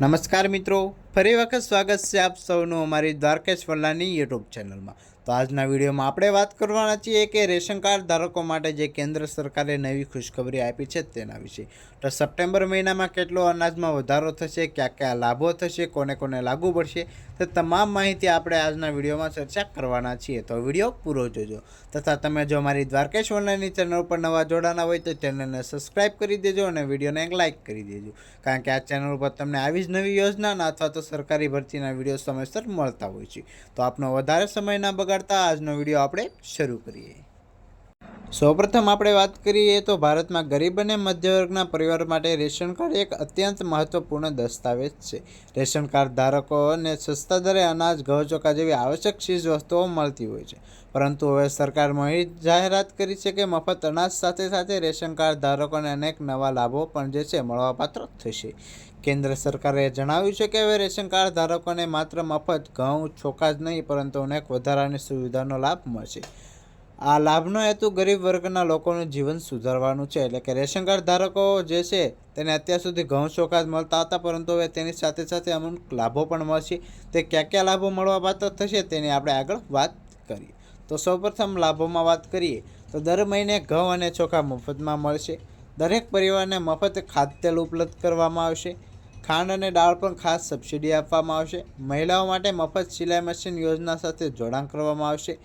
નમસ્કાર મિત્રો. ફરી વખત સ્વાગત છે આપ સૌનું અમારી દ્વારકેશ વલ્લાની યુટ્યુબ ચેનલમાં તો આજના વિડીયોમાં આપણે વાત કરવાના છીએ કે રેશન કાર્ડ ધારકો માટે જે કેન્દ્ર સરકારે નવી ખુશખબરી આપી છે તેના વિશે. તો સપ્ટેમ્બર મહિનામાં કેટલો અનાજમાં વધારો થશે ક્યાં ક્યાં લાભો થશે કોને કોને લાગુ પડશે, તે તમામ માહિતી આપણે આજના વિડીયોમાં ચર્ચા કરવાના છીએ. તો વીડિયો પૂરો જોજો. તથા તમે જો અમારી દ્વારકેશ ઓનલાઈનની ચેનલ પર નવા જોડાના હોય તો ચેનલને સબસ્ક્રાઇબ કરી દેજો અને વિડીયોને એક લાઇક કરી દેજો. કારણ કે આ ચેનલ ઉપર તમને આવી જ નવી યોજનાના અથવા તો સરકારી ભરતીના વીડિયો સમયસર મળતા હોય છે. તો આપનો વધારે સમય ના બગાડતા આજનો વીડિયો આપણે શરૂ કરીએ. સૌપ્રથમ આપણે વાત કરીએ તો ભારતમાં ગરીબ અને મધ્યવર્ગના પરિવાર માટે રેશન કાર્ડ એક અત્યંત મહત્વપૂર્ણ દસ્તાવેજ છે. રેશન કાર્ડ ધારકોને સસ્તા દરે અનાજ, ઘઉં, ચોખા જેવી આવશ્યક ચીજ વસ્તુઓ મળતી હોય છે. પરંતુ હવે સરકાર મોહિત જાહેરાત કરી છે કે મફત અનાજ સાથે સાથે રેશન કાર્ડ ધારકોને અનેક નવા લાભો પણ જે છે મળવાપાત્ર થશે. કેન્દ્ર સરકારે જણાવ્યું છે કે હવે રેશન કાર્ડ ધારકોને માત્ર મફત, ઘઉં, ચોખા જ નહીં, પરંતુ અનેક વધારાની સુવિધાનો લાભ મળશે. આ લાભનો હેતુ ગરીબ વર્ગના લોકોનું જીવન સુધારવાનું છે. એટલે કે રેશન કાર્ડ ધારકો જે છે, તેને અત્યાર સુધી ઘઉં, ચોખા મળતા હતા, પરંતુ હવે તેની સાથે સાથે અમુક લાભો પણ મળશે. તે કયા કયા લાભો મળવા પાત્ર થશે તેની આપણે આગળ વાત કરીએ. તો સૌપ્રથમ લાભોમાં વાત કરીએ, તો દર મહિને ઘઉં અને ચોખા મફતમાં મળશે. દરેક પરિવારને મફત ખાદ્યતેલ ઉપલબ્ધ કરવામાં આવશે. ખાંડ અને દાળ પણ ખાસ સબસિડી આપવામાં આવશે. મહિલાઓ માટે મફત સિલાઈ મશીન યોજના સાથે જોડાણ કરવામાં આવશે.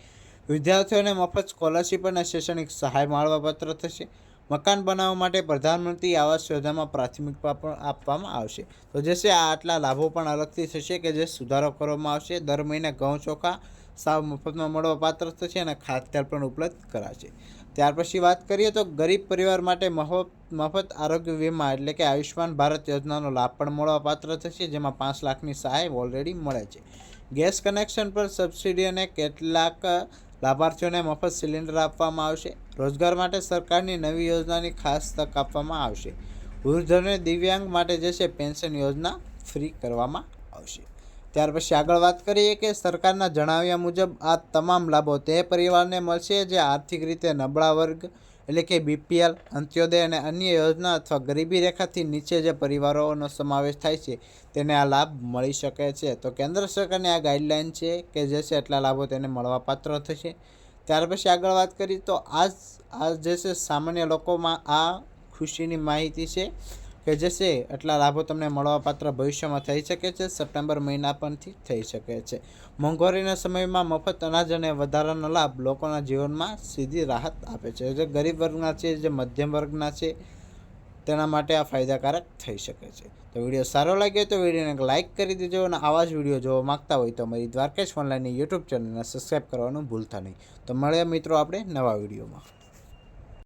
વિદ્યાર્થીઓને મફત સ્કોલરશિપ અને શૈક્ષણિક સહાય માળવાપત્ર થશે. મકાન બનાવવા માટે પ્રધાનમંત્રી આવાસ યોજનામાં પ્રાથમિકતા પણ આપવામાં આવશે. તો જે આ આટલા લાભો પણ અલગથી થશે કે જે સુધારો કરવામાં આવશે. દર મહિને ઘઉં ચોખા સાવ મફતમાં મળવા પાત્ર થશે અને ખાદ્યતેલ પણ ઉપલબ્ધ કરાશે. ત્યાર પછી વાત કરીએ તો ગરીબ પરિવાર માટે મફત આરોગ્ય વીમા એટલે કે આયુષ્યમાન ભારત યોજનાનો લાભ પણ મળવા પાત્ર થશે, જેમાં પાંચ લાખની સહાય ઓલરેડી મળે છે. ગેસ કનેક્શન પર સબસિડી અને કેટલાક લાભાર્થીઓને મફત સિલિન્ડર આપવામાં આવશે. રોજગાર માટે સરકારની નવી યોજનાની ખાસ તક આપવામાં આવશે. વૃદ્ધ અને દિવ્યાંગ માટે જે છે, પેન્શન યોજના ફ્રી કરવામાં આવશે. ત્યાર પછી આગળ વાત કરીએ કે સરકારના જણાવ્યા મુજબ આ તમામ લાભો તે પરિવારને મળશે જે આર્થિક રીતે નબળા વર્ગ એટલે કે બીપીએલ, અંત્યોદય અને અન્ય યોજના અથવા ગરીબી રેખાથી નીચે જે પરિવારોનો સમાવેશ થાય છે, તેને આ લાભ મળી શકે છે. તો કેન્દ્ર સરકારની આ ગાઈડલાઇન છે કે જે છે એટલા લાભો તેને મળવાપાત્ર થશે. ત્યાર પછી આગળ વાત કરીએ તો આ આ જે છે સામાન્ય લોકોમાં આ ખુશીની માહિતી છે. કે જે છે, એટલા લાભો તમને મળવાપાત્ર ભવિષ્યમાં થઈ શકે છે, સપ્ટેમ્બર મહિના પણથી થઈ શકે છે. મોંઘવારીના સમયમાં મફત અનાજ અને વધારાનો લાભ લોકોના જીવનમાં સીધી રાહત આપે છે. જે ગરીબ વર્ગના છે, જે મધ્યમ વર્ગના છે, તેના માટે આ ફાયદાકારક થઈ શકે છે. તો વીડિયો સારો લાગ્યો તો વિડીયોને લાઇક કરી દેજો અને આવા જ વીડિયો જોવા માગતા હોય તો અમારી દ્વારકેશ ઓનલાઈનની યુટ્યુબ ચેનલને સબસ્ક્રાઈબ કરવાનું ભૂલતા નહીં. તો મળ્યા મિત્રો આપણે નવા વિડીયોમાં.